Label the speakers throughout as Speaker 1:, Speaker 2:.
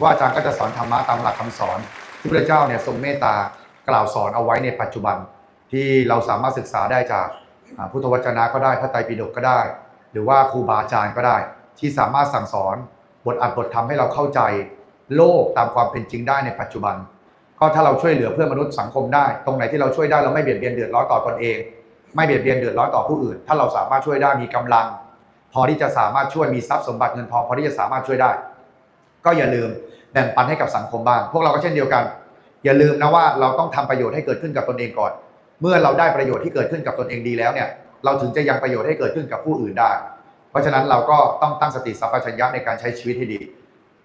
Speaker 1: ว่าอาจารย์ก็จะสอนธรรมะตามหลักคำสอนที่พระเจ้าเนี่ยทรงเมตตากล่าวสอนเอาไว้ในปัจจุบัน ที่เราสามารถศึกษาได้จากพุทธวจนะก็ได้พระไตรปิฎกก็ได้ หรือว่าครูบาอาจารย์ก็ได้ ที่สามารถสั่งสอนบทอัดบททำให้เราเข้าใจ โลกตามความเป็นจริงได้ในปัจจุบัน ก็ถ้าเราช่วยเหลือเพื่อนมนุษย์สังคมได้ ตรงไหนที่เราช่วยได้เราไม่เบียดเบียนเดือดร้อนต่อตนเอง ไม่เบียดเบียนเดือดร้อนต่อผู้อื่น ถ้าเราสามารถช่วยได้มีกำลัง พอที่จะสามารถช่วยมีทรัพย์สมบัติเงินทองพอที่จะสามารถช่วยได้ ก็อย่าลืม แบ่งปันให้กับสังคมบ้าง พวกเราก็เช่นเดียวกัน อย่าลืมนะว่าเราต้องทำประโยชน์ให้เกิดขึ้นกับตนเองก่อน เมื่อเราได้ประโยชน์ที่เกิดขึ้นกับตนเองดีแล้วเนี่ยเราถึงจะยังประโยชน์ให้เกิดขึ้นกับผู้อื่นได้ เพราะฉะนั้นเราก็ต้องตั้งสติสัมปชัญญะในการใช้ชีวิตให้ดี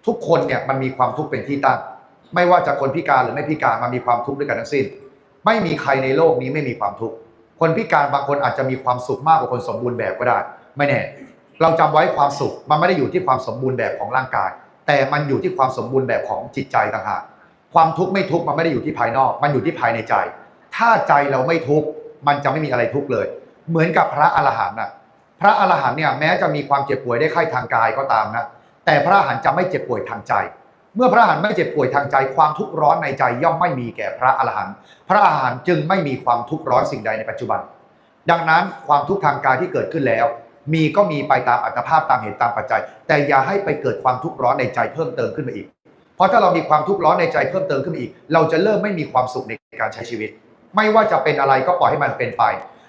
Speaker 1: ทุกคนเนี่ยมันมีความทุกข์เป็นที่ตั้ง ไม่ว่าจะคนพิการหรือไม่พิการมันมีความทุกข์ด้วยกันทั้งสิ้น ไม่มีใครในโลกนี้ไม่มีความทุกข์ คนพิการบางคนอาจจะมีความสุขมากกว่าคนสมบูรณ์แบบก็ได้ ไม่แน่ เราจำไว้ความสุขมันไม่ได้อยู่ที่ความสมบูรณ์แบบของร่างกาย แต่มันอยู่ที่ความสมบูรณ์แบบของจิตใจต่างหากความทุกข์ไม่ทุกข์มันไม่ได้อยู่ที่ภายนอก มันอยู่ที่ภายในใจ ถ้าใจเราไม่ทุกข์มันจะไม่มีอะไรทุกข์เลย เหมือนกับพระอรหันต์น่ะพระอรหันต์เนี่ยแม้จะมีความเจ็บป่วยได้ไข้ทางกายก็ตามนะแต่พระอรหันต์จะไม่เจ็บป่วยทางใจ เมื่อพระอรหันต์ไม่เจ็บป่วยทางใจ ความทุกข์ร้อนในใจย่อมไม่มีแก่พระอรหันต์พระอรหันต์จึงไม่มีความทุกข์ร้อนสิ่งใดในปัจจุบัน ดังนั้นความทุกข์ทางกายที่เกิดขึ้นแล้ว มีก็มีไปตามอัตภาพตามเหตุตามปัจจัย แต่อย่าให้ไปเกิดความทุกข์ร้อนในใจเพิ่มเติมขึ้นมาอีก เพราะถ้าเรามีความทุกข์ร้อนในใจเพิ่มเติมขึ้นมาอีก เราจะเริ่มไม่มีความสุขในการใช้ชีวิต ไม่ว่าจะเป็นอะไรก็ปล่อยให้มันเป็นไป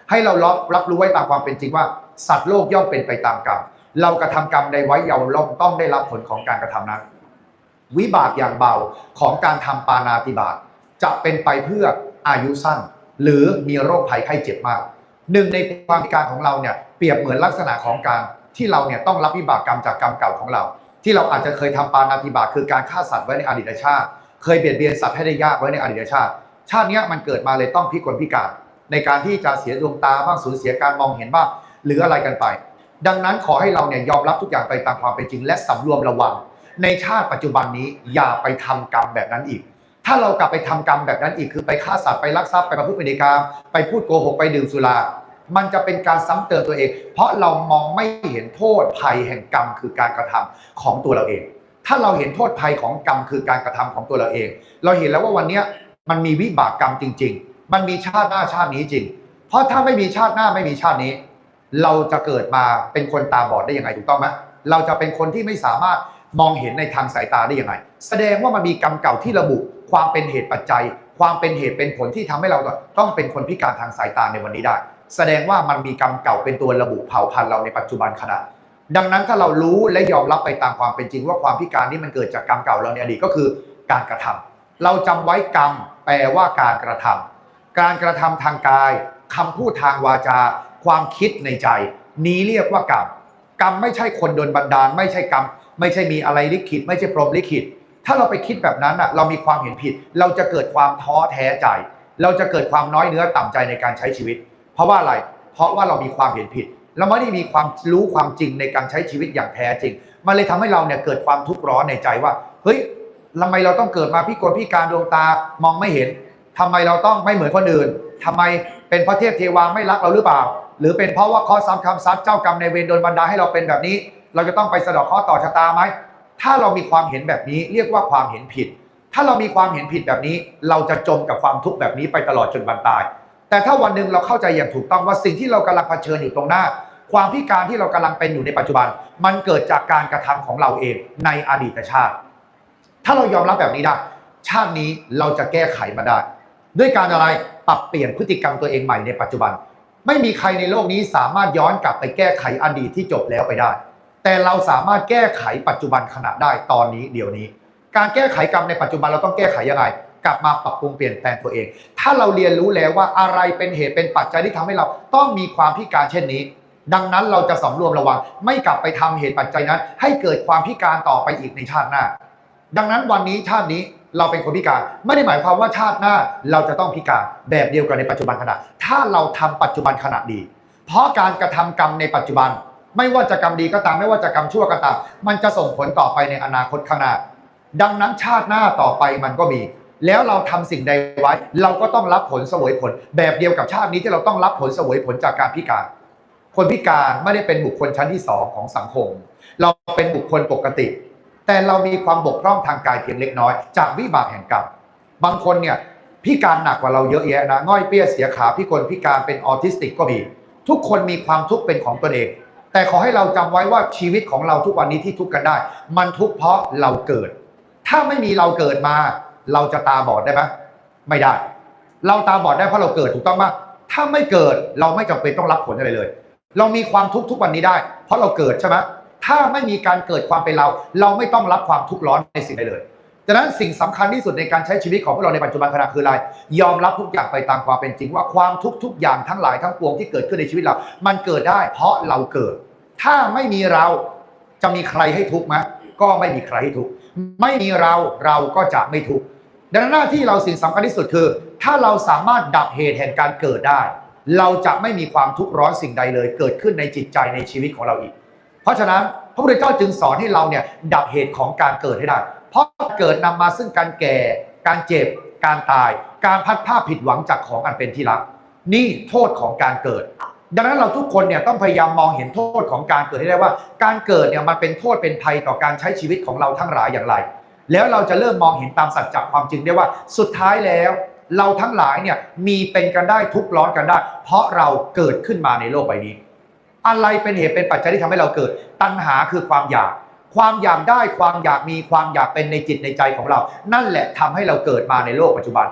Speaker 1: ให้เรารับรับรู้ไว้ตามความเป็นจริงว่า สัตว์โลกย่อมเป็นไปตามกรรมเรากระทำกรรมใดไว้เราย่อมต้องได้รับผลของการกระทำนั้น วิบากอย่างเบาของการทำปานาติบาตจะเป็นไปเพื่ออายุสั้น หรือมีโรคภัยไข้เจ็บมากหนึ่งในความพิการของเราเนี่ย เปรียบเหมือนลักษณะของการที่เราเนี่ยต้องรับวิบากกรรมจากกรรมเก่าของเรา ที่เราอาจจะเคยทำปานาติบาคือการฆ่าสัตว์ไว้ในอดีตชาติ เคยเบียดเบียนสัตว์ให้ได้ยากไว้ในอดีตชาติ ชาตินี้มันเกิดมาเลยต้องพิกลพิการ ในการที่จะเสียดวงตาบ้างสูญเสียการมองเห็นบ้างหรืออะไรกันไป ดังนั้นขอให้เราเนี่ยยอมรับทุกอย่างไปตามความเป็นจริง และสำรวมระวัง ในชาติปัจจุบันนี้อย่าไปทำกรรมแบบนั้นอีกถ้าเรากลับไปทำกรรมแบบนั้นอีกคือไปฆ่าสัตว์ไปลักทรัพย์ไปประพฤติผิดในกรรมไปพูดโกหกไปดื่มสุรา มันจะเป็นการซ้ำเติมตัวเอง เพราะเรามองไม่เห็นโทษภัยแห่งกรรมคือการกระทำของตัวเราเอง ถ้าเราเห็นโทษภัยของกรรมคือการกระทำของตัวเราเอง เราเห็นแล้วว่าวันนี้มันมีวิบากกรรมจริง ๆ มันมีชาติหน้าชาตินี้จริง เพราะถ้าไม่มีชาติหน้าไม่มีชาตินี้ เราจะเกิดมาเป็นคนตาบอดได้ยังไงถูกต้องไหมเราจะเป็นคนที่ไม่สามารถมองเห็นในทางสายตาได้ยังไง แสดงว่ามันมีกรรมเก่าที่ระบุความเป็นเหตุปัจจัย ความเป็นเหตุเป็นผลที่ทำให้เราต้องเป็นคนพิการทางสายตาในวันนี้ได้ แสดงว่ามันมีกรรมเก่าเป็นตัวระบุเผ่าพันธุ์เราในปัจจุบันขณะ ดังนั้นถ้าเรารู้และยอมรับไปตามความเป็นจริง ว่าความพิการนี้มันเกิดจากกรรมเก่าเราในอดีตก็คือการกระทำเราจำไว้กรรมแปลว่าการกระทำการกระทำทางกายคำพูดทางวาจา ความคิดในใจ นี้เรียกว่ากรรมกรรมไม่ใช่คนโดนบันดาล ไม่ใช่กรรม ไม่ใช่มีอะไรลิขิต ไม่ใช่พรหมลิขิต ถ้าเราไปคิดแบบนั้นอะเรามีความเห็นผิด เราจะเกิดความท้อแท้ใจ เราจะเกิดความน้อยเนื้อต่ำใจในการใช้ชีวิต เพราะว่าอะไร เพราะว่าเรามีความเห็นผิด เราไม่ได้มีความรู้ความจริงในการใช้ชีวิตอย่างแท้จริง มันเลยทำให้เราเนี่ยเกิดความทุกข์ร้อนในใจว่า เฮ้ยทำไมเราต้องเกิดมาพิกลพิการดวงตามองไม่เห็นทำไมเราต้องไม่เหมือนคนอื่นทำไมเป็นพระเทพเทวาไม่รักเราหรือเปล่า หรือเป็นเพราะว่าข้อซ้ำคำซัดเจ้ากรรมในเวรโดนบันดาให้เราเป็นแบบนี้ เราจะต้องไปสะดอกข้อต่อชะตาไหมถ้าเรามีความเห็นแบบนี้เรียกว่าความเห็นผิด ถ้าเรามีความเห็นผิดแบบนี้ เราจะจมกับความทุกข์แบบนี้ไปตลอดจนวันตาย แต่ถ้าวันหนึ่งเราเข้าใจอย่างถูกต้องว่าสิ่งที่เรากำลังเผชิญอยู่ตรงหน้า ความพิการที่เรากำลังเป็นอยู่ในปัจจุบัน มันเกิดจากการกระทำของเราเองในอดีตชาติ ถ้าเรายอมรับแบบนี้ได้ชาตินี้เราจะแก้ไขมาได้ ด้วยการอะไรปรับเปลี่ยนพฤติกรรมตัวเองใหม่ในปัจจุบัน ไม่มีใครในโลกนี้สามารถย้อนกลับไปแก้ไขอดีตที่จบแล้วไปได้ แต่เราสามารถแก้ไขปัจจุบันขณะได้ตอนนี้เดี๋ยวนี้ การแก้ไขกรรมในปัจจุบันเราต้องแก้ไขยังไง กลับมาปรับปรุงเปลี่ยนแปลงตัวเอง ถ้าเราเรียนรู้แล้วว่าอะไรเป็นเหตุเป็นปัจจัยที่ทำให้เราต้องมีความพิการเช่นนี้ ดังนั้นเราจะสำรวมระวัง ไม่กลับไปทำเหตุปัจจัยนั้น ให้เกิดความพิการต่อไปอีกในชาติหน้า ดังนั้นวันนี้ชาตินี้เราเป็นคนพิการ ไม่ได้หมายความว่าชาติหน้าเราจะต้องพิการแบบเดียวกันในปัจจุบันขณะ ถ้าเราทำปัจจุบันขณะดี เพราะการกระทำกรรมในปัจจุบัน ไม่ว่าจะกรรมดีก็ตามไม่ว่าจะกรรมชั่วก็ตาม มันจะส่งผลต่อไปในอนาคตข้างหน้า ดังนั้นชาติหน้าต่อไปมันก็มี แล้วเราทำสิ่งใดไว้ เราก็ต้องรับผลเสวยผล แบบเดียวกับชาตินี้ที่เราต้องรับผลเสวยผลจากการพิการ คนพิการไม่ได้เป็นบุคคลชั้นที่สองของสังคม เราเป็นบุคคลปกติ แต่เรามีความบกพร่องทางกายเพียงเล็กน้อย จากวิบากแห่งกรรมบางคนเนี่ยพิการหนักกว่าเราเยอะแยะนะง่อยเปี้ยเสียขาพิกลพิการเป็นออทิสติกก็มีทุกคนมีความทุกข์เป็นของตนเอง แต่ขอให้เราจำไว้ว่าชีวิตของเราทุกวันนี้ที่ทุกข์กันได้ มันทุกข์เพราะเราเกิด ถ้าไม่มีเราเกิดมา เราจะตาบอดได้ไหมไม่ได้ เราตาบอดได้เพราะเราเกิดถูกต้องไหมถ้าไม่เกิดเราไม่จำเป็นต้องรับผลอะไรเลย เรามีความทุกข์ทุกวันนี้ได้ เพราะเราเกิดใช่ไหมถ้าไม่มีการเกิดความเป็นเรา เราไม่ต้องรับความทุกข์ร้อนในสิ่งใดเลยดังนั้นสิ่งสำคัญที่สุดในการใช้ชีวิตของพวกเราในปัจจุบันขณะคืออะไรยอมรับทุกอย่างไปตามความเป็นจริงว่าความทุกข์ทุกอย่างทั้งหลายทั้งปวงที่เกิดขึ้นในชีวิตเรา มันเกิดได้ เพราะเราเกิด ถ้าไม่มีเราจะมีใครให้ทุกข์ไหมก็ไม่มีใครให้ทุกข์ไม่มีเราเราก็จะไม่ทุกข์ ดังนั้นหน้าที่เราสิ่งสำคัญที่สุดคือ ถ้าเราสามารถดับเหตุแห่งการเกิดได้ เราจะไม่มีความทุกข์ร้อนสิ่งใดเลย เกิดขึ้นในจิตใจในชีวิตของเราอีก เพราะฉะนั้นพระพุทธเจ้าจึงสอนให้เราเนี่ยดับเหตุของการเกิดให้ได้ เพราะเกิดนำมาซึ่งการแก่ การเจ็บ การตาย การพัดผ้าผิดหวังจากของอันเป็นที่รัก นี่โทษของการเกิด ดังนั้นเราทุกคนเนี่ยต้องพยายามมองเห็นโทษของการเกิดให้ได้ว่า การเกิดเนี่ยมันเป็นโทษเป็นภัยต่อการใช้ชีวิตของเราทั้งหลายอย่างไร แล้วเราจะเริ่มมองเห็นตามสัจจความจริงได้ว่า สุดท้ายแล้ว เราทั้งหลายเนี่ยมีเป็นกันได้ทุกร้อนกันได้ เพราะเราเกิดขึ้นมาในโลกใบนี้ อะไรเป็นเหตุเป็นปัจจัยที่ทำให้เราเกิด ตัณหาคือความอยาก ความอยากได้ความอยากมีความอยากเป็นในจิตในใจของเรา นั่นแหละทำให้เราเกิดมาในโลกปัจจุบัน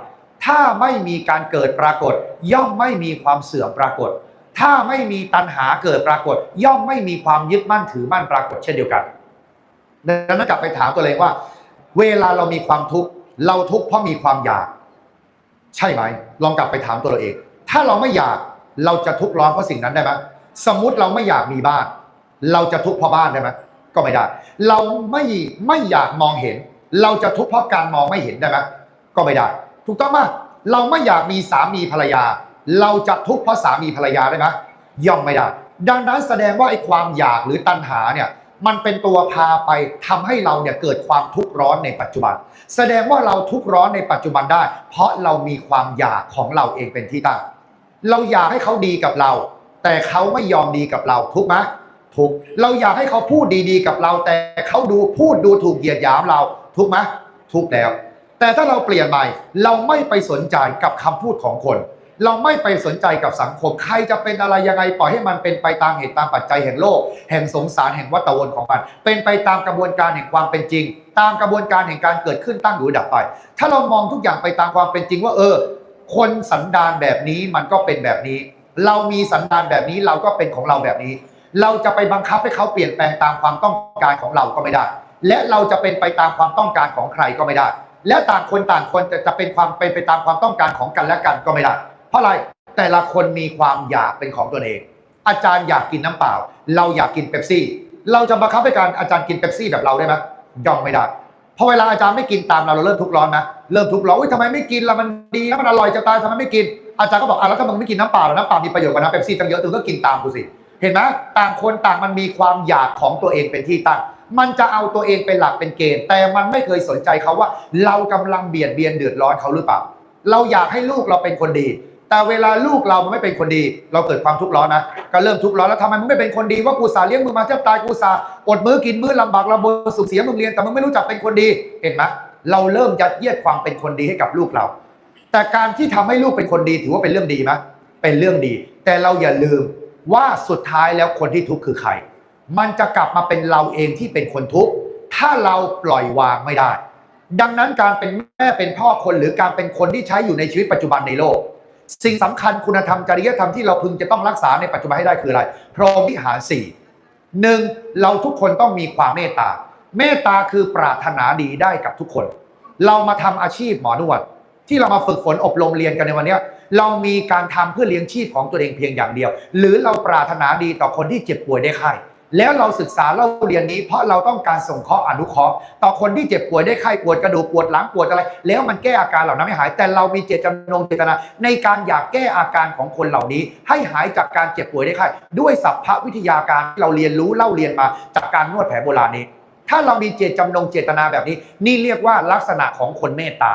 Speaker 1: ถ้าไม่มีการเกิดปรากฏ ย่อมไม่มีความเสื่อมปรากฏ ถ้าไม่มีตัณหาเกิดปรากฏ ย่อมไม่มีความยึดมั่นถือมั่นปรากฏเช่นเดียวกันดังนั้นกลับไปถามตัวเองว่า เวลาเรามีความทุกข์เราทุกข์เพราะมีความอยาก ใช่ไหม ลองกลับไปถามตัวเราเอง ถ้าเราไม่อยากเราจะทุกข์ร้อนเพราะสิ่งนั้นได้ไหมสมมติเราไม่อยากมีบ้าน เราจะทุกข์เพราะบ้านได้ไหมก็ไม่ได้ เราไม่ไม่อยากมองเห็น เราจะทุกข์เพราะการมองไม่เห็นได้ไหมก็ไม่ได้ ถูกต้องไหมเราไม่อยากมีสามีภรรยา เราจะทุกข์เพราะสามีภรรยาได้ไหมย่อมไม่ได้ ดังนั้นแสดงว่าไอ้ความอยากหรือตัณหาเนี่ย มันเป็นตัวพาไปทำให้เราเนี่ยเกิดความทุกข์ร้อนในปัจจุบัน แสดงว่าเราทุกข์ร้อนในปัจจุบันได้ เพราะเรามีความอยากของเราเองเป็นที่ตั้ง เราอยากให้เขาดีกับเรา แต่เขาไม่ยอมดีกับเราทุกไหมทุกเราอยากให้เขาพูดดีๆกับเรา แต่เขาดูพูดดูถูกเหยียดหยามเราทุกไหมทุกแล้ว แต่ถ้าเราเปลี่ยนใหม่เราไม่ไปสนใจกับคำพูดของคน เราไม่ไปสนใจกับสังคม ใครจะเป็นอะไรยังไงปล่อยให้มันเป็นไปตามเหตุตามปัจจัยแห่งโลก แห่งสงสารแห่งวัฏวนของมัน เป็นไปตามกระบวนการแห่งความเป็นจริง ตามกระบวนการแห่งการเกิดขึ้นตั้งอยู่ดับไป ถ้าเรามองทุกอย่างไปตามความเป็นจริงว่าเออ คนสันดานแบบนี้มันก็เป็นแบบนี้ เรามีสันดานแบบนี้เราก็เป็นของเราแบบนี้ เราจะไปบังคับให้เขาเปลี่ยนแปลงตามความต้องการของเราก็ไม่ได้ และเราจะเป็นไปตามความต้องการของใครก็ไม่ได้ และต่างคนต่างคนจะจะเป็นความเป็นไปตามความต้องการของกันและกันก็ไม่ได้ เพราะอะไรแต่ละคนมีความอยากเป็นของตัวเอง อาจารย์อยากกินน้ำเปล่า เราอยากกินเป๊ปซี่ เราจะบังคับให้การอาจารย์กินเป๊ปซี่แบบเราได้ไหมย่อมไม่ได้พอเวลาอาจารย์ไม่กินตามเราเราเริ่มทุกร้อนนะเริ่มทุกร้อนอุ้ยทำไมไม่กินละมันดีนะมันอร่อยจะตายทำไมไม่กินอาจารย์ก็บอกอะแล้วถ้ามึงไม่กินน้ำเปล่าแล้วน้ำเปล่ามีประโยชน์กว่าน้ำเป๊ปซี่ตั้งเยอะมึงก็กินตามกูสิเห็นไหมต่างคนต่างมันมีความอยากของตัวเองเป็นที่ตั้ง มันจะเอาตัวเองเป็นหลักเป็นเกณฑ์ แต่มันไม่เคยสนใจเขาว่า เรากำลังเบียดเบียนเดือดร้อนเขาหรือเปล่า เราอยากให้ลูกเราเป็นคนดี แต่เวลาลูกเรามันไม่เป็นคนดี เราเกิดความทุกข์ร้อนนะก็เริ่มทุกข์ร้อนแล้วทำไมมึงไม่เป็นคนดีว่ากูสาเลี้ยงมึงมาแทบตายกูสาอดมื้อกินมื้อลำบากลำบนสุขเสียมึงเรียนแต่มึงไม่รู้จักเป็นคนดีเห็นไหมเราเริ่มยัดเยียดความเป็นคนดีให้กับลูกเรา แต่การที่ทำให้ลูกเป็นคนดีถือว่าเป็นเรื่องดีไหมเป็นเรื่องดี แต่เราอย่าลืมว่าสุดท้ายแล้วคนที่ทุกข์คือใคร มันจะกลับมาเป็นเราเองที่เป็นคนทุกข์ถ้าเราปล่อยวางไม่ได้ ดังนั้นการเป็นแม่เป็นพ่อคนหรือการเป็นคนที่ใช้อยู่ในชีวิตปัจจุบันในโลก สิ่งสำคัญคุณธรรมจริยธรรมที่เราพึงจะต้องรักษาในปัจจุบันให้ได้คืออะไร พรหมวิหารสี่หนึ่งเราทุกคนต้องมีความเมตตา เมตตาคือปรารถนาดีได้กับทุกคน เรามาทำอาชีพหมอนวด ที่เรามาฝึกฝนอบรมเรียนกันในวันนี้เรามีการทำเพื่อเลี้ยงชีพของตัวเองเพียงอย่างเดียว หรือเราปรารถนาดีต่อคนที่เจ็บป่วยได้ไข้ แล้วเราศึกษาเราเรียนนี้เพราะเราต้องการส่งเคราะห์อนุเคราะห์ต่อคนที่เจ็บป่วยได้ไข้ปวดกระดูกปวดหลังปวดอะไร แล้วมันแก้อาการเหล่านั้นไม่หาย แต่เรามีเจตจำนงเจตนา ในการอยากแก้อาการของคนเหล่านี้ ให้หายจากการเจ็บป่วยได้ไข้ด้วยสัพพวิทยาการที่เราเรียนรู้เล่าเรียนมาจากการนวดแผนโบราณนี้ ถ้าเรามีเจตจำนงเจตนาแบบนี้ นี่เรียกว่าลักษณะของคนเมตตา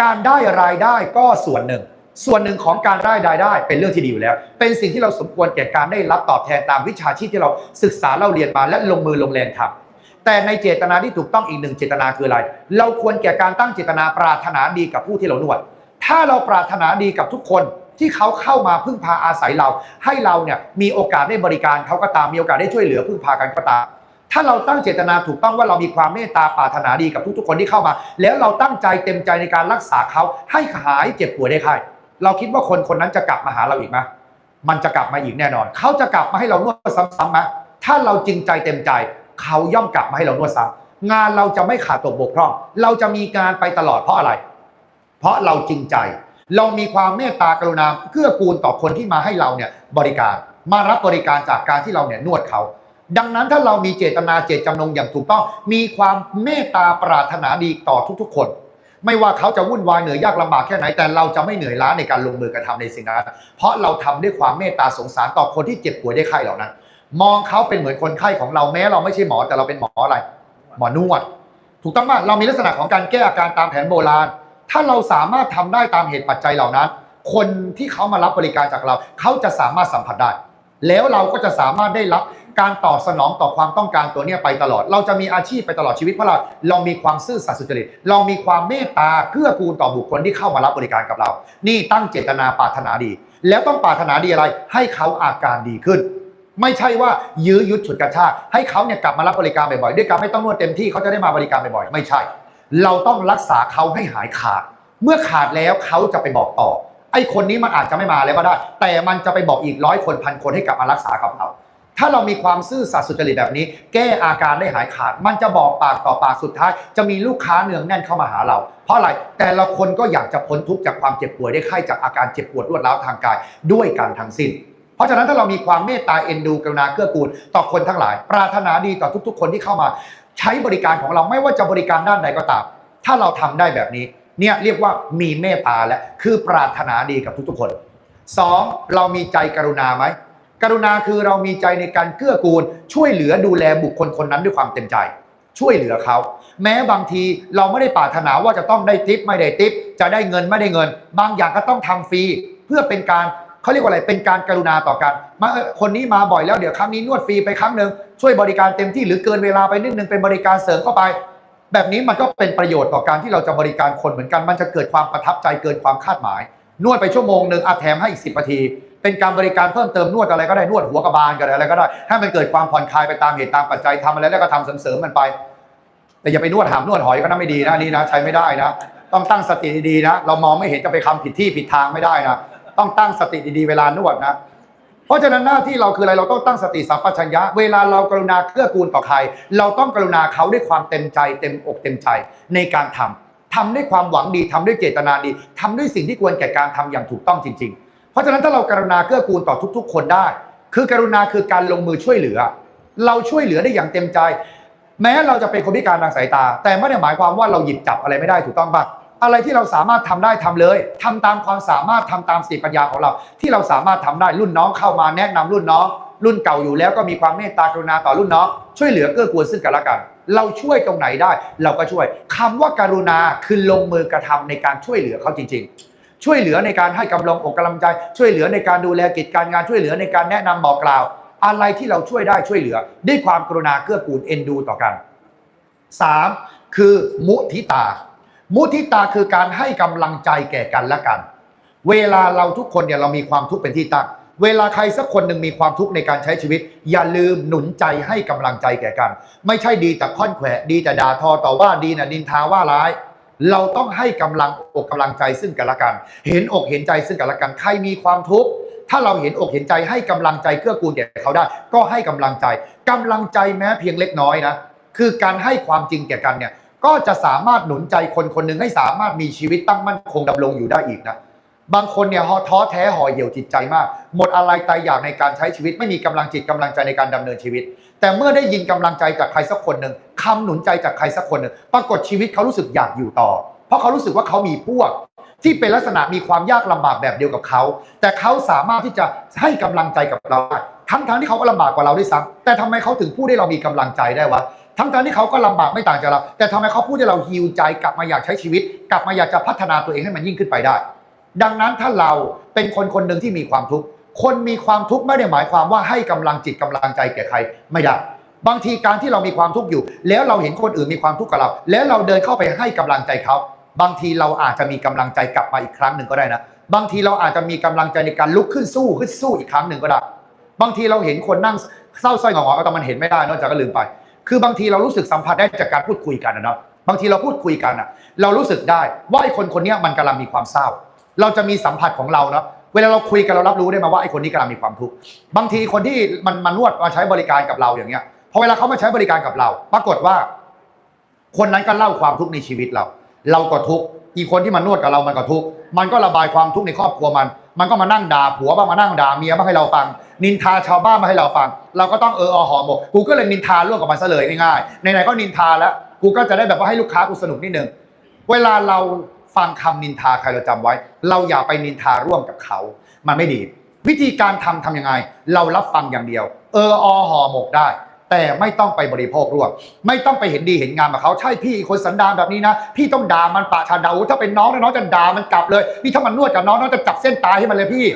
Speaker 1: การได้รายได้ก็ส่วนหนึ่ง ส่วนหนึ่งของการได้รายได้ เป็นเรื่องที่ดีอยู่แล้ว เป็นสิ่งที่เราสมควรแก่การได้รับตอบแทนตามวิชาชีพที่เราศึกษาเราเรียนมาและลงมือลงแรงทำแต่ในเจตนาที่ถูกต้องอีกหนึ่งเจตนาคืออะไร เราควรแก่การตั้งเจตนาปรารถนาดีกับผู้ที่เรานวด ถ้าเราปรารถนาดีกับทุกคนที่เขาเข้ามาพึ่งพาอาศัยเรา ให้เราเนี่ยมีโอกาสได้บริการเขาก็ตามมีโอกาสได้ช่วยเหลือพึ่งพากันก็ตามถ้าเราตั้งเจตนาถูกต้องว่าเรามีความเมตตาปรารถนาดีกับทุกๆคนที่เข้ามา แล้วเราตั้งใจเต็มใจในการรักษาเขาให้หายเจ็บป่วยได้ไข้ เราคิดว่าคนคนนั้นจะกลับมาหาเราอีกไหมมันจะกลับมาอีกแน่นอน เขาจะกลับมาให้เรานวดซ้ำๆไหมถ้าเราจริงใจเต็มใจ เขาย่อมกลับมาให้เรานวดซ้ำงานเราจะไม่ขาดตกบกพร่อง เราจะมีงานไปตลอดเพราะอะไร เพราะเราจริงใจ เรามีความเมตตากรุณาเกื้อกูลต่อคนที่มาให้เราเนี่ยบริการ มารับบริการจากการที่เราเนี่ยนวดเขาดังนั้นถ้าเรามีเจตนาเจตจำนงอย่างถูกต้อง มีความเมตตาปรารถนาดีต่อทุกๆ คน ไม่ว่าเขาจะวุ่นวายเหนื่อยยากลำบากแค่ไหน แต่เราจะไม่เหนื่อยล้าในการลงมือกระทำในสิ่งนั้นเพราะเราทำด้วยความเมตตาสงสารต่อคนที่เจ็บป่วยได้ไข้เหล่านั้น มองเขาเป็นเหมือนคนไข้ของเราแม้เราไม่ใช่หมอแต่เราเป็นหมออะไร หมอนวด ถูกต้องป่ะเรามีลักษณะของการแก้อาการตามแผนโบราณ ถ้าเราสามารถทำได้ตามเหตุปัจจัยเหล่านั้น คนที่เขามารับบริการจากเรา เขาจะสามารถสัมผัสได้ แล้วเราก็จะสามารถได้รับการตอบสนองต่อความต้องการตัวเนี้ยไปตลอด เราจะมีอาชีพไปตลอดชีวิตเพราะเราเรามีความซื่อสัตย์สุจริต เรามีความเมตตาเกื้อกูลต่อบุคคลที่เข้ามารับบริการกับเรา นี่ตั้งเจตนาปรารถนาดี แล้วต้องปรารถนาดีอะไร ให้เขาอาการดีขึ้น ไม่ใช่ว่ายื้อยุดฉุดกระชากให้เขาเนี่ยกลับมารับบริการบ่อยๆด้วยการไม่ต้องนวดเต็มที่เขาจะได้มาบริการบ่อยๆไม่ใช่ เราต้องรักษาเขาให้หายขาด เมื่อขาดแล้วเขาจะไปบอกต่อ ไอ้คนนี้มันอาจจะไม่มาแล้วก็ได้ แต่มันจะไปบอกอีกร้อยคนพันคนให้กลับมารักษากับเรา ถ้าเรามีความซื่อสัตย์สุจริตแบบนี้ แก้อาการได้หายขาด มันจะบอกปากต่อปากสุดท้าย จะมีลูกค้าเนืองแน่นเข้ามาหาเรา เพราะอะไรแต่ละคนก็อยากจะพ้นทุกข์จากความเจ็บป่วยได้ไข้จากอาการเจ็บปวดรวดร้าวทางกายด้วยกันทั้งสิ้นเพราะฉะนั้นถ้าเรามีความเมตตาเอ็นดูกรุณาเกื้อกูลต่อคนทั้งหลาย ปรารถนาดีต่อทุก ๆ คนที่เข้ามา ใช้บริการของเราไม่ว่าจะบริการด้านใดก็ตาม ถ้าเราทำได้แบบนี้ เนี่ยเรียกว่ามีเมตตาและคือปรารถนาดีกับทุกๆคนสองเรามีใจกรุณาไหมกรุณาคือเรามีใจในการเกื้อกูล ช่วยเหลือดูแลบุคคลคนนั้นด้วยความเต็มใจ ช่วยเหลือเขา แม้บางทีเราไม่ได้ปรารถนาว่าจะต้องได้ทิปไม่ได้ทิป จะได้เงินไม่ได้เงิน บางอย่างก็ต้องทำฟรีเพื่อเป็นการเขาเรียกว่าอะไรเป็นการกรุณาต่อกันมาคนนี้มาบ่อยแล้วเดี๋ยวครั้งนี้นวดฟรีไปครั้งหนึ่งช่วยบริการเต็มที่หรือเกินเวลาไปนิดนึงเป็นบริการเสริมเข้าไป แบบนี้มันก็เป็นประโยชน์ต่อการที่เราจะบริการคนเหมือนกัน มันจะเกิดความประทับใจเกินความคาดหมาย นวดไปชั่วโมงหนึ่งอาแถมให้อีกสิบนาที เป็นการบริการเพิ่มเติมนวดอะไรก็ได้นวดหัวกระบาลก็ได้อะไรก็ได้ ให้มันเกิดความผ่อนคลายไปตามเหตุตามปัจจัยทำอะไรแล้วก็ทำเสริมๆมันไป แต่อย่าไปนวดหามนวดหอยก็น่าไม่ดีนะนี่นะ ใช้ไม่ได้นะ ต้องตั้งสติดีๆนะ เรามองไม่เห็นจะไปคำผิดที่ผิดทางไม่ได้นะ ต้องตั้งสติดีๆเวลานวดนะ ราะฉะนั้นหน้าที่เราคืออะไรเราต้องตั้งสติสัมปชัญญะ เวลาเรากรุณาเกื้อกูลต่อใคร เราต้องกรุณาเขาด้วยความเต็มใจ เต็มอกเต็มใจในการทำทำด้วยความหวังดีทำด้วยเจตนาดีทำด้วยสิ่งที่ควรแก่การทำอย่างถูกต้องจริง ๆ เพราะฉะนั้นถ้าเรากรุณาเกื้อกูลต่อทุก ๆ คนได้ คือกรุณาคือการลงมือช่วยเหลือ เราช่วยเหลือได้อย่างเต็มใจ แม้เราจะเป็นคนพิการทางสายตา แต่ไม่ได้หมายความว่าเราหยิบจับอะไรไม่ได้ถูกต้องปะ อะไรที่เราสามารถทำได้ทำเลยทำตามความสามารถทำตามสติปัญญาของเรา ที่เราสามารถทำได้รุ่นน้องเข้ามาแนะนำรุ่นน้อง รุ่นเก่าอยู่แล้วก็มีความเมตตากรุณาต่อรุ่นน้อง ช่วยเหลือเกื้อกูลซึ่งกันและกัน เราช่วยตรงไหนได้ เราก็ช่วยคำว่าการุณาคือลงมือกระทำในการช่วยเหลือเขาจริง ๆ ช่วยเหลือในการให้กำลังอกกำลังใจ ช่วยเหลือในการดูแลกิจการงานช่วยเหลือในการแนะนำบอกกล่าว อะไรที่เราช่วยได้ช่วยเหลือ ด้วยความกรุณาเกื้อกูลเอ็นดูต่อกันสามคือมุทิตา มุทิตาคือการให้กำลังใจแก่กันและกัน เวลาเราทุกคนเนี่ยเรามีความทุกข์เป็นที่ตั้ง เวลาใครสักคนหนึ่งมีความทุกข์ในการใช้ชีวิต อย่าลืมหนุนใจให้กำลังใจแก่กัน ไม่ใช่ดีแต่ค่อนแขวะดีแต่ด่าทอต่อว่าดีนะนินทาว่าร้าย เราต้องให้กำลังอกกำลังใจซึ่งกันและกัน เห็นอกเห็นใจซึ่งกันและกันใครมีความทุกข์ถ้าเราเห็นอกเห็นใจให้กำลังใจเกื้อกูลแก่เขาได้ ก็ให้กำลังใจกำลังใจแม้เพียงเล็กน้อยนะคือการให้ความจริงแก่กันเนี่ย ก็จะสามารถหนุนใจคนคนหนึ่งให้สามารถมีชีวิตตั้งมั่นคงดำรงอยู่ได้อีกนะบางคนเนี่ยท้อแท้ห่อเหี่ยวจิตใจมาก หมดอะไรตายอยากในการใช้ชีวิต ไม่มีกำลังจิตกำลังใจในการดำเนินชีวิต แต่เมื่อได้ยินกำลังใจจากใครสักคนหนึ่งคำหนุนใจจากใครสักคนหนึ่งปรากฏชีวิตเขารู้สึกอยากอยู่ต่อ เพราะเขารู้สึกว่าเขามีพวก ที่เป็นลักษณะมีความยากลำบากแบบเดียวกับเขา แต่เขาสามารถที่จะให้กำลังใจกับเราได้ทั้งทที่เขาก็ลำบากกว่าเราด้วยซ้ำแต่ทำไมเขาถึงพูดให้เรามีกำลังใจได้วะ ทั้งทที่เขาก็ลำบากไม่ต่างจากเรา แต่ทำไมเขาพูดให้เราฮิวใจกลับมาอยากใช้ชีวิต กลับมาอยากจะพัฒนาตัวเองให้มันยิ่งขึ้นไปได้ ดังนั้นถ้าเราเป็นคนคนหนึ่งที่มีความทุกข์คนมีความทุกข์ไม่ได้หมายความว่าให้กำลังจิตกำลังใจแก่ใครไม่ได้บางทีการที่เรามีความทุกข์อยู่ แล้วเราเห็นคนอื่นมีความทุกข์กับเรา แล้วเราเดินเข้าไปให้กำลังใจเขาบางทีเราอาจจะมีกำลังใจกลับมาอีกครั้งหนึ่งก็ได้นะ บางทีเราอาจจะมีกำลังใจในการลุกขึ้นสู้ขึ้นสู้อีกครั้งหนึ่งก็ได้ บางทีเราเห็นคนนั่งเศร้าส้อยหงอยๆแต่มันเห็นไม่ได้นอกจากก็ลืมไป คือบางทีเรารู้สึกสัมผัสได้จากการพูดคุยกันนะเนาะบางทีเราพูดคุยกันอะ เรารู้สึกได้ว่าไอ้คนคนนี้มันกำลังมีความเศร้า เราจะมีสัมผัสของเราเนาะเวลาเราคุยกันเรารับรู้ได้มาว่าไอ้คนนี้กำลังมีความทุกข์บางทีคนที่มันมานวดมาใช้บริการกับเราอย่างเงี้ยพอเวลาเขามาใช้บริการกับเรา ปรากฏว่า คนนั้นก็เล่าความทุกข์ในชีวิตเรา เราก็ทุกข์อีกคนที่มานวดกับเรามันก็ทุกข์มันก็ระบายความทุกข์ในครอบครัวมัน มันก็มานั่งด่าผัวบ้างมานั่งด่าเมียบ้างให้เราฟัง นินทาชาวบ้านมาให้เราฟัง เราก็ต้องเอออหอหมกกูก็เลยนินทาร่วมกับมันซะเลยง่ายๆไหนๆก็นินทาแล้วกูก็จะได้แบบว่าให้ลูกค้ากูสนุกนิดนึงเวลาเราฟังคำนินทาใครเราจำไว้ เราอย่าไปนินทาร่วมกับเขา มันไม่ดี วิธีการทำทำยังไง เรารับฟังอย่างเดียว เอออหอหมกได้ แต่ไม่ต้องไปบริโภคร่วม ไม่ต้องไปเห็นดีเห็นงามกับเขาใช่พี่คนสันดานแบบนี้นะ พี่ต้องด่ามันปะชาดาถ้าเป็นน้องนะน้องจะด่ามันกลับเลยพี่ถ้ามันนวดกับน้องน้องจะจับเส้นตายให้มันเลยพี่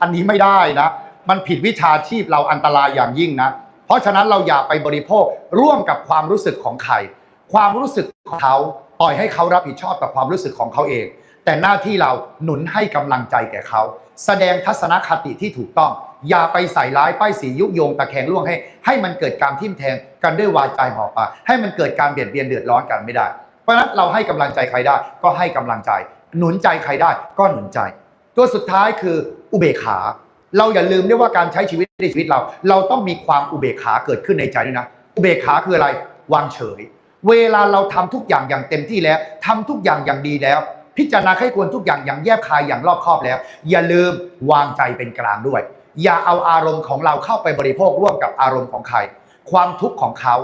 Speaker 1: อันนี้ไม่ได้นะ มันผิดวิชาชีพเราอันตรายอย่างยิ่งนะ เพราะฉะนั้นเราอย่าไปบริโภคร่วมกับความรู้สึกของใครความรู้สึกของเขาปล่อยให้เขารับผิดชอบกับความรู้สึกของเขาเอง แต่หน้าที่เราหนุนให้กำลังใจแก่เขา แสดงทัศนคติที่ถูกต้อง อย่าไปใส่ร้ายป้ายสียุยงตะแคงล่วงให้ ให้มันเกิดการทิ่มแทงกันด้วยวาจาหอปากให้มันเกิดการเบียดเบียนเดือดร้อนกันไม่ได้ เพราะฉะนั้นเราให้กำลังใจใครได้ ก็ให้กำลังใจ หนุนใจใครได้ก็หนุนใจ ตัวสุดท้ายคืออุเบกขา เราอย่าลืมด้วยว่าการใช้ชีวิตในชีวิตเรา เราต้องมีความอุเบกขาเกิดขึ้นในใจด้วยนะอุเบกขาคืออะไรวางเฉย เวลาเราทำทุกอย่างอย่างเต็มที่แล้วทำทุกอย่างอย่างดีแล้วพิจารณาให้ควรทุกอย่างอย่างแยบคายอย่างรอบคอบแล้ว อย่าลืมวางใจเป็นกลางด้วย อย่าเอาอารมณ์ของเราเข้าไปบริโภคร่วมกับอารมณ์ของใคร ความทุกข์ของเขา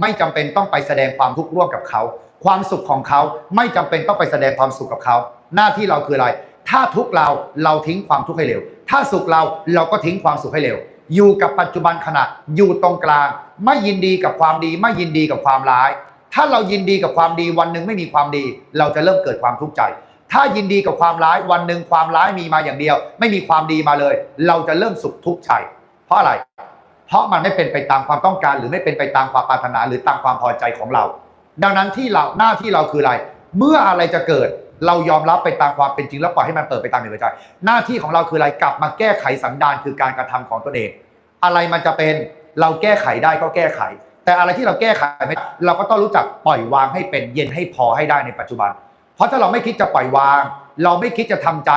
Speaker 1: ไม่จำเป็นต้องไปแสดงความทุกข์ร่วมกับเขา ความสุขของเขาไม่จำเป็นต้องไปแสดงความสุขกับเขา หน้าที่เราคืออะไร ถ้าทุกข์เราเราทิ้งความทุกข์ให้เร็ว ถ้าสุขเราเราก็ทิ้งความสุขให้เร็ว อยู่กับปัจจุบันขณะอยู่ตรงกลาง ไม่ยินดีกับความดี ไม่ยินดีกับความร้าย ถ้าเรายินดีกับความดีวันหนึ่งไม่มีความดี เราจะเริ่มเกิดความทุกข์ใจ ถ้ายินดีกับความร้ายวันหนึ่งความร้ายมีมาอย่างเดียว ไม่มีความดีมาเลย เราจะเริ่มสุขทุกข์ใจเพราะอะไร เพราะมันไม่เป็นไปตามความต้องการ หรือไม่เป็นไปตามความปรารถนาหรือตามความพอใจของเรา ดังนั้นที่เราหน้าที่เราคืออะไร เมื่ออะไรจะเกิดเรายอมรับไปตามความเป็นจริงแล้วปล่อยให้มันเปิดไปตามเหตุปัจจัยหน้าที่ของเราคืออะไรกลับมาแก้ไขสันดานคือการกระทำของตนเอง อะไรมันจะเป็นเราแก้ไขได้ก็แก้ไข แต่อะไรที่เราแก้ไขไม่ได้เราก็ต้องรู้จักปล่อยวางให้เป็นเย็นให้พอให้ได้ในปัจจุบัน เพราะถ้าเราไม่คิดจะปล่อยวาง เราไม่คิดจะทำใจ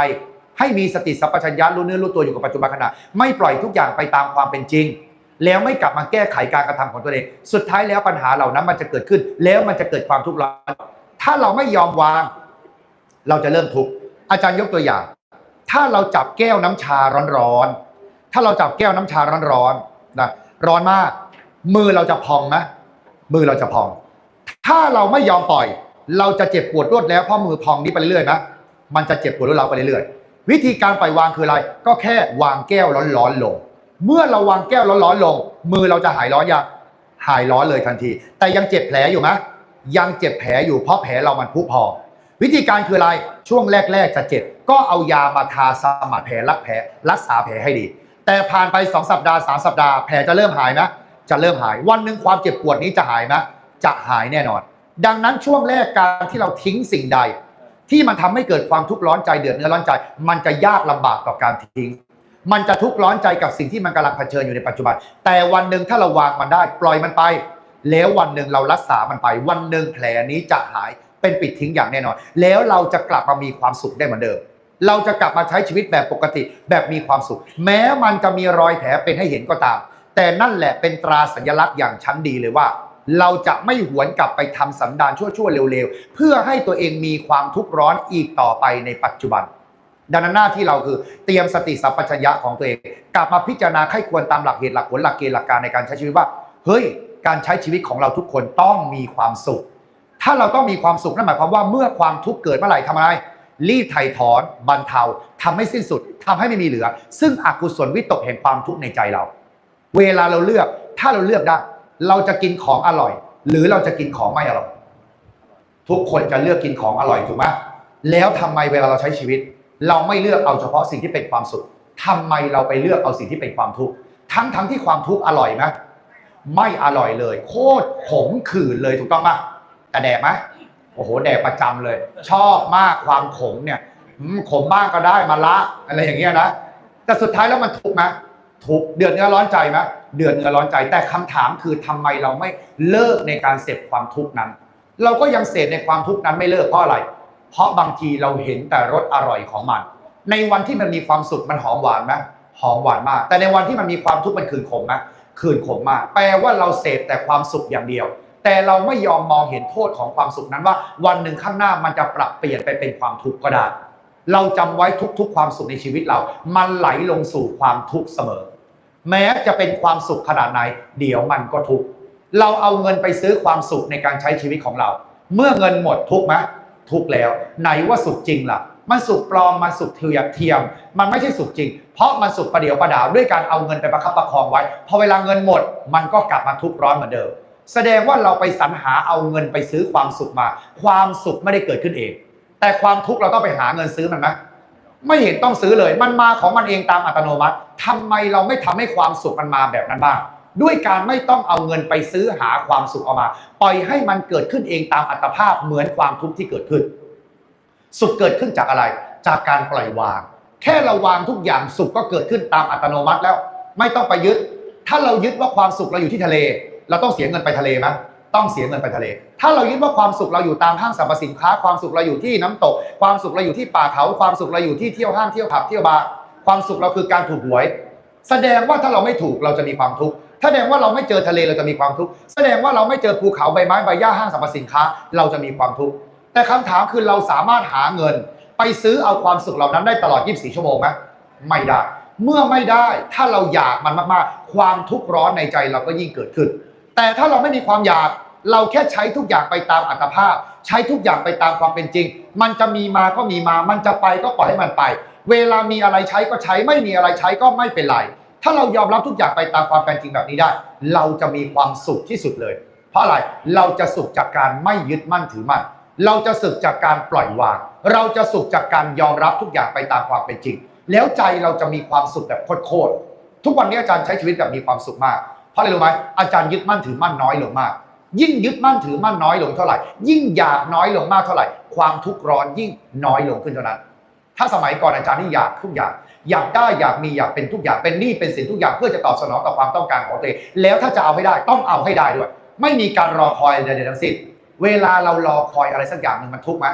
Speaker 1: ให้มีสติสัพพัญญะรู้เนื้อรู้ตัวอยู่กับปัจจุบันขณะ ไม่ปล่อยทุกอย่างไปตามความเป็นจริง แล้วไม่กลับมาแก้ไขการกระทำของตัวเอง สุดท้ายแล้วปัญหาเหล่านั้นมันจะเกิดขึ้น แล้วมันจะเกิดความทุกข์ร้อนถ้าเราไม่ยอมวาง เราจะเริ่มทุกข์อาจารย์ยกตัวอย่าง ถ้าเราจับแก้วน้ำชาร้อนๆถ้าเราจับแก้วน้ำชาร้อนๆนะร้อนมาก มือเราจะพองไหมมือเราจะพอง ถ้าเราไม่ยอมปล่อย เราจะเจ็บปวดรวดแล้วเพราะมือพองนี้ไปเรื่อยๆนะมันจะเจ็บปวดรวดเราไปเรื่อยๆวิธีการปล่อยวางคืออะไร ก็แค่วางแก้วร้อนๆลง เมื่อเราวางแก้วร้อนๆลง มือเราจะหายร้อนยังหายร้อนเลยทันที แต่ยังเจ็บแผลอยู่ไหมยังเจ็บแผลอยู่เพราะแผลเรามันพุพองวิธีการคืออะไรช่วงแรก ๆ จะเจ็บก็เอายามาทาสมัดแผลรักแผลรักษาแผลให้ดี แต่ผ่านไป 2 สัปดาห์ 3 สัปดาห์แผลจะเริ่มหายนะจะเริ่มหายวันหนึ่งความเจ็บปวดนี้จะหายนะจะหายแน่นอน ดังนั้นช่วงแรกการที่เราทิ้งสิ่งใด ที่มันทำให้เกิดความทุกข์ร้อนใจเดือดเนื้อร้อนใจ มันจะยากลำบากต่อการทิ้ง มันจะทุกข์ร้อนใจกับสิ่งที่มันกำลังเผชิญอยู่ในปัจจุบัน แต่วันหนึ่งถ้าเราวางมันได้ ปล่อยมันไป แล้ววันหนึ่งเรารักษามันไป วันหนึ่งแผลนี้จะหายเป็นปิดทิ้งอย่างแน่นอน แล้วเราจะกลับมามีความสุขได้เหมือนเดิม เราจะกลับมาใช้ชีวิตแบบปกติแบบมีความสุข แม้มันจะมีรอยแผลเป็นให้เห็นก็ตาม แต่นั่นแหละเป็นตราสัญลักษณ์อย่างชั้นดีเลยว่า เราจะไม่หวนกลับไปทำสันดานชั่วๆเร็วๆ เพื่อให้ตัวเองมีความทุกข์ร้อนอีกต่อไปในปัจจุบัน ดังนั้นหน้าที่เราคือเตรียมสติสัพพัญญะของตัวเอง กลับมาพิจารณาไข้ควรตามหลักเหตุหลักผลหลักเกณฑ์หลักการในการใช้ชีวิตว่า เฮ้ย การใช้ชีวิตของเราทุกคนต้องมีความสุข ถ้าเราต้องมีความสุขนั่นหมายความว่าเมื่อความทุกข์เกิดเมื่อไหร่ทำอะไรรีบไถ่ถอนบรรเทาทำให้สิ้นสุดทำให้ไม่มีเหลือ ซึ่งอกุศลวิตกแห่งความทุกข์ในใจเรา เวลาเราเลือกถ้าเราเลือกได้ เราจะกินของอร่อย หรือเราจะกินของไม่อร่อย ทุกคนจะเลือกกินของอร่อยถูกไหมแล้วทำไมเวลาเราใช้ชีวิต เราไม่เลือกเอาเฉพาะสิ่งที่เป็นความสุขทำไมเราไปเลือกเอาสิ่งที่เป็นความทุกข์ทั้งทั้งที่ความทุกข์อร่อยไหมไม่อร่อยเลย โคตรขมขื่นเลยถูกต้องปะแต่แดกไหมโอ้โห แดกประจำเลย ชอบมากความขมเนี่ยขมบ้างก็ได้มาละ อะไรอย่างเงี้ยนะแต่สุดท้ายแล้วมันทุกข์ไหมทุกเดือดเนื้อร้อนใจไหม เดือดเนื้อร้อนใจ แต่คำถามคือทำไมเราไม่เลิกในการเสพความทุกข์นั้น เราก็ยังเสพในความทุกข์นั้นไม่เลิกเพราะอะไร เพราะบางทีเราเห็นแต่รสอร่อยของมัน ในวันที่มันมีความสุขมันหอมหวานไหมหอมหวานมาก แต่ในวันที่มันมีความทุกข์มันคืนขมไหมคืนขมมาก แปลว่าเราเสพแต่ความสุขอย่างเดียว แต่เราไม่ยอมมองเห็นโทษของความสุขนั้นว่า วันหนึ่งข้างหน้ามันจะปรับเปลี่ยนไปเป็นความทุกข์ก็ได้ เราจำไว้ทุกๆ ความสุขในชีวิตเรา มันไหลลงสู่ความทุกข์เสมอ แม้จะเป็นความสุขขนาดไหน เดี๋ยวมันก็ทุกข์เราเอาเงินไปซื้อความสุขในการใช้ชีวิตของเรา เมื่อเงินหมดทุกข์ไหมทุกข์แล้ว ไหนว่าสุขจริงล่ะ มันสุขปลอมมันสุขเทียมเทียม มันไม่ใช่สุขจริง เพราะมันสุขประเดียวประดาวด้วยการเอาเงินไปประคับประคองไว้พอเวลาเงินหมด มันก็กลับมาทุกข์ร้อนเหมือนเดิมแสดงว่าเราไปสรรหาเอาเงินไปซื้อความสุขมา ความสุขไม่ได้เกิดขึ้นเอง แต่ความทุกข์เราต้องไปหาเงินซื้อมันไหม ไม่เห็นต้องซื้อเลย มันมาของมันเองตามอัตโนมัติทำไมเราไม่ทำให้ความสุขมันมาแบบนั้นบ้าง ด้วยการไม่ต้องเอาเงินไปซื้อหาความสุขออกมา ปล่อยให้มันเกิดขึ้นเองตามอัตภาพเหมือนความทุกข์ที่เกิดขึ้น สุขเกิดขึ้นจากอะไร จากการปล่อยวาง แค่เราวางทุกอย่างสุขก็เกิดขึ้นตามอัตโนมัติแล้ว ไม่ต้องไปยึด ถ้าเรายึดว่าความสุขเราอยู่ที่ทะเล เราต้องเสียเงินไปทะเลไหม ต้องเสียเงินไปทะเล ถ้าเรายึดว่าความสุขเราอยู่ตามห้างสรรพสินค้า ความสุขเราอยู่ที่น้ำตก ความสุขเราอยู่ที่ป่าเขา ความสุขเราอยู่ที่เที่ยวห้างเที่ยวผับเที่ยวบาร์ ความสุขเราคือการถูกหวย แสดงว่าถ้าเราไม่ถูกเราจะมีความทุกข์ แสดงว่าเราไม่เจอทะเลเราจะมีความทุกข์ แสดงว่าเราไม่เจอภูเขาใบไม้ใบหญ้าห้างสรรพสินค้า เราจะมีความทุกข์ แต่คำถามคือเราสามารถหาเงิน ไปซื้อเอาความสุขเหล่านั้นได้ตลอด 24 ชั่วโมงไหมไม่ได้ เมื่อไม่ได้ ถ้าเราอยากมันมากๆ ความทุกข์ร้อนในใจเราก็ยิ่งเกิดขึ้น แต่ถ้าเราไม่มีความอยากเราแค่ใช้ทุกอย่างไปตามอัตภาพ ใช้ทุกอย่างไปตามความเป็นจริง มันจะมีมาก็มีมา มันจะไปก็ปล่อยให้มันไป เวลามีอะไรใช้ก็ใช้ไม่มีอะไรใช้ก็ไม่เป็นไร ถ้าเรายอมรับทุกอย่างไปตามความเป็นจริงแบบนี้ได้ เราจะมีความสุขที่สุดเลย เพราะอะไรเราจะสุขจากการไม่ยึดมั่นถือมั่นเราจะสุขจากการปล่อยวาง เราจะสุขจากการยอมรับทุกอย่างไปตามความเป็นจริง แล้วใจเราจะมีความสุขแบบโคตรๆทุกวันนี้อาจารย์ใช้ชีวิตแบบมีความสุขมาก เพราะอะไรรู้ไหมอาจารย์ยึดมั่นถือมั่นน้อยลงมาก ยิ่งยึดมั่นถือมั่นน้อยลงเท่าไหร่ ยิ่งอยากน้อยลงมากเท่าไหร่ ความทุกข์ร้อนยิ่งน้อยลงขึ้นเท่านั้น ถ้าสมัยก่อนอาจารย์นี่อยากทุกอย่างอยากได้อยากมีอยากเป็นทุกอย่างเป็นหนี้เป็นสินทุกอย่างเพื่อจะตอบสนองต่อความต้องการของตัวเองแล้วถ้าจะเอาให้ได้ต้องเอาให้ได้ด้วย ไม่มีการรอคอยใดๆทั้งสิ้นเวลาเรารอคอยอะไรสักอย่างหนึ่งมันทุกข์ไหม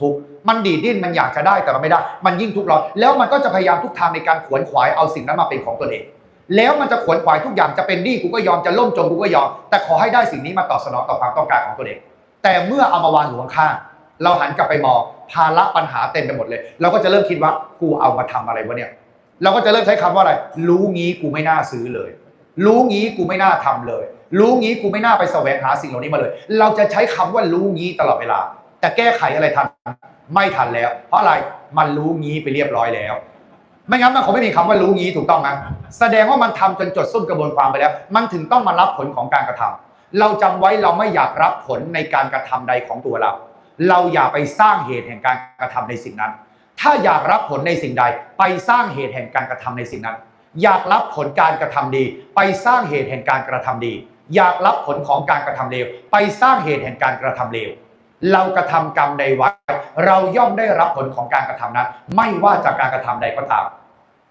Speaker 1: ทุกข์มันดีดดิ้นมันอยากจะได้แต่มันไม่ได้ มันยิ่งทุกข์ร้อนแล้วมันก็จะพยายามทุกทางในการขวนขวายเอาสิ่งนั้นมาเป็นของตัวเอง แล้วมันจะขวนขวายทุกอย่างจะเป็นหนี้กูก็ยอมจะล่มจมกูก็ยอม แต่ขอให้ได้สิ่งนี้มาตอบสนองต่อความต้องการของตัวเองแต่เมื่อเอามาวางอยู่ข้างๆเราหันกลับไปมองภาระปัญหาเต็มไปหมดเลย เราก็จะเริ่มคิดว่ากูเอามาทำอะไรวะเนี่ย เราก็จะเริ่มใช้คำว่าอะไร รู้งี้กูไม่น่าซื้อเลย รู้งี้กูไม่น่าทำเลย รู้งี้กูไม่น่าไปแสวงหาสิ่งเหล่านี้มาเลย เราจะใช้คำว่ารู้งี้ตลอดเวลา แต่แก้ไขอะไรทันไม่ทันแล้ว เพราะอะไรมันรู้งี้ไปเรียบร้อยแล้ว ไม่งั้นมันคงไม่มีคำว่ารู้งี้ถูกต้องไหมแสดงว่ามันทำจนจดส้นกระบวนความไปแล้ว มันถึงต้องมารับผลของการกระทำเราจำไว้เราไม่อยากรับผลในการกระทำใดของตัวเรา เราอย่าไปสร้างเหตุแห่งการกระทำในสิ่งนั้น ถ้าอยากรับผลในสิ่งใด ไปสร้างเหตุแห่งการกระทำในสิ่งนั้น อยากรับผลการกระทำดี ไปสร้างเหตุแห่งการกระทำดี อยากรับผลของการกระทำเลว ไปสร้างเหตุแห่งการกระทำเลว เรากระทำกรรมใดไว้ เราย่อมได้รับผลของการกระทำนั้น ไม่ว่าจากการกระทำใดก็ตาม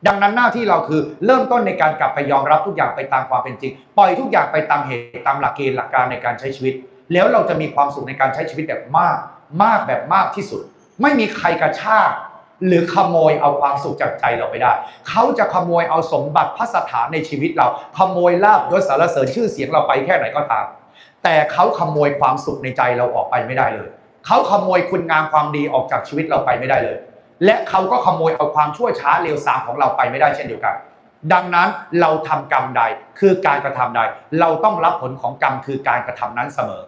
Speaker 1: ดังนั้นหน้าที่เราคือเริ่มต้นในการกลับไปยอมรับทุกอย่างไปตามความเป็นจริง ปล่อยทุกอย่างไปตามเหตุตามหลักเกณฑ์หลักการในการใช้ชีวิต แล้วเราจะมีความสุขในการใช้ชีวิตแบบมาก มากแบบมากที่สุด ไม่มีใครกระชากหรือขโมยเอาความสุขจากใจเราไปได้ เขาจะขโมยเอาสมบัติพัสถานในชีวิตเรา ขโมยลาบยศสารเสริญชื่อเสียงเราไปแค่ไหนก็ตาม แต่เขาขโมยความสุขในใจเราออกไปไม่ได้เลย เขาขโมยคุณงามความดีออกจากชีวิตเราไปไม่ได้เลย และเขาก็ขโมยเอาความชั่วช้าเลวทรามของเราไปไม่ได้เช่นเดียวกัน ดังนั้นเราทำกรรมใดคือการกระทำใด เราต้องรับผลของกรรมคือการกระทำนั้นเสมอ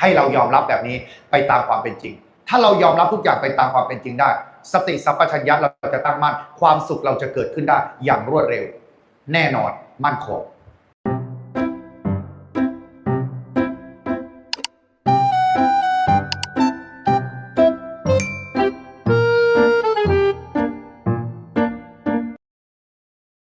Speaker 1: ให้เรายอมรับแบบนี้ไปตามความเป็นจริง ถ้าเรายอมรับทุกอย่างไปตามความเป็นจริงได้ สติสัพพัญญะเราจะตั้งมั่นความสุขเราจะเกิดขึ้นได้อย่างรวดเร็ว แน่นอนมั่นคง